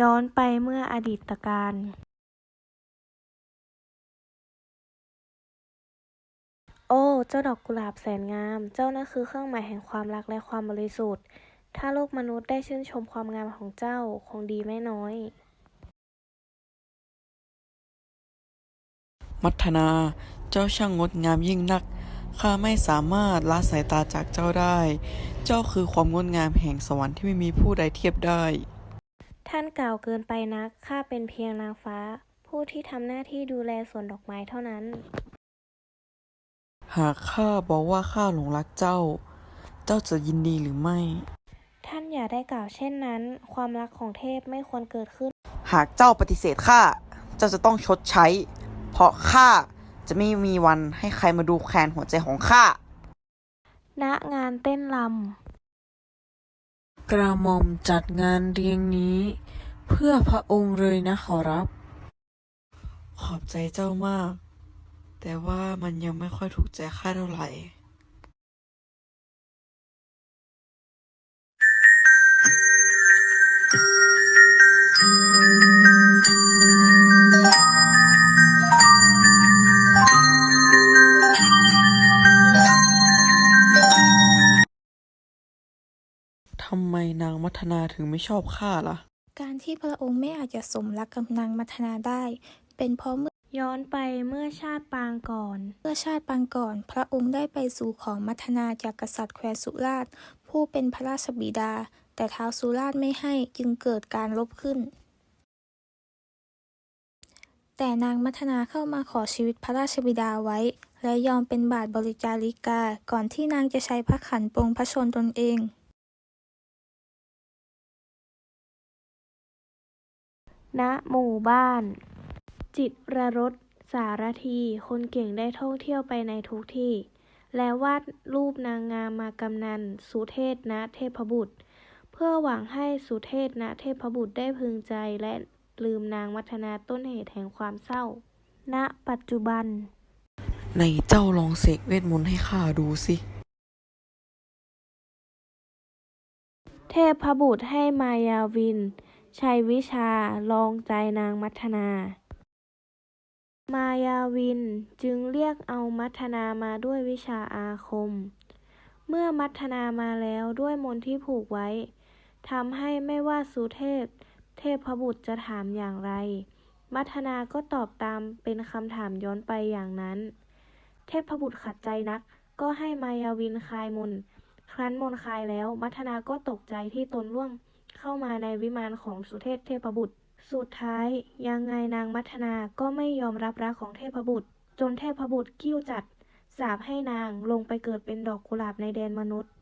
ย้อนไปเมื่ออดีตการโอ้ เจ้าดอกกุหลาบแสนงาม เจ้านั่นคือเครื่องหมายแห่งความรักและความบริสุทธิ์ ถ้าโลกมนุษย์ได้ชื่นชมความงามของเจ้าคงดีไม่น้อย มัทนา เจ้าช่างงดงามยิ่งนัก ข้าไม่สามารถละสายตาจากเจ้าได้ เจ้าคือความงดงามแห่งสวรรค์ที่ไม่มีผู้ใดเทียบได้ ท่านกล่าวเกินไปนัก ข้าเป็นเพียงนางฟ้า ผู้ที่ทำหน้าที่ดูแลสวนดอกไม้เท่านั้น หากข้าบอกว่าข้าหลงรักเจ้า เจ้าจะยินดีหรือไม่ ท่านอย่าได้กล่าวเช่นนั้น ความรักของเทพไม่ควรเกิดขึ้น หากเจ้าปฏิเสธข้า เจ้าจะต้องชดใช้ เพราะข้าจะไม่มีวันให้ใครมาดูแคลนหัวใจของข้า ณ งานเต้นร กระหม่อมจัดงานเลี้ยงนี้ เพื่อพระองค์เลยนะขอรับ ขอบใจเจ้ามาก แต่ว่ามันยังไม่ค่อยถูกใจข้าเท่าไหร่ ทำไมนางมัทนาถึงไม่ชอบข้าล่ะ การที่พระองค์ไม่อาจจะสมรักกับนางมัทนาได้ เป็นเพราะเมื่อำย้อนไปเมื่อชาติปางก่อน เมื่อชาติปางก่อน พระองค์ได้ไปสู่ขอมัทนาจากกษัตริย์แคว้นสุราษฎร์ผู้เป็นพระราชบิดา แต่ท้าวสุราษฎร์ไม่ให้จึงเกิดการรบขึ้น แต่นางมัทนาเข้ามาขอชีวิตพระราชบิดาไว้ และยอมเป็นบาทบริจาริกา ก่อนที่นางจะใช้พระขันปรงพระชนตนเอง ณหมู่บ้าน จิตรรสสารทีคนเก่งได้ท่องเที่ยวไปในทุกที่ และวาดรูปนางงามมากำนัน สุเทศณเทพบุตร เพื่อหวังให้สุเทศณเทพบุตรได้พึงใจและลืมนางมัทนาต้นเหตุแห่งความเศร้า ณ ปัจจุบัน ในเจ้าลองเสกเวทมนต์ให้ข้าดูสิ เทพบุตรให้มายาวิน ใช้วิชา ลองใจนางมัทนา มายาวินจึงเรียกเอามัทนามาด้วยวิชาอาคม เมื่อมัทนามาแล้วด้วยมนที่ผูกไว้ทำให้ไม่ว่าสุเทพ เทพบุตรจะถามอย่างไร มัทนาก็ตอบตามเป็นคำถามย้อนไปอย่างนั้น เทพบุตรขัดใจนัก ก็ให้มายาวินคลายมนต์ครั้นมนต์คลายแล้ว มัทนาก็ตกใจที่ตนล่วง เข้ามาในวิมานของสุเทพเทพบุตร สุดท้ายยังไงนางมัทนาก็ไม่ยอมรับรักของเทพบุตร จนเทพบุตรกิ้วจัดสาบให้นางลงไปเกิดเป็นดอกกุหลาบในแดนมนุษย์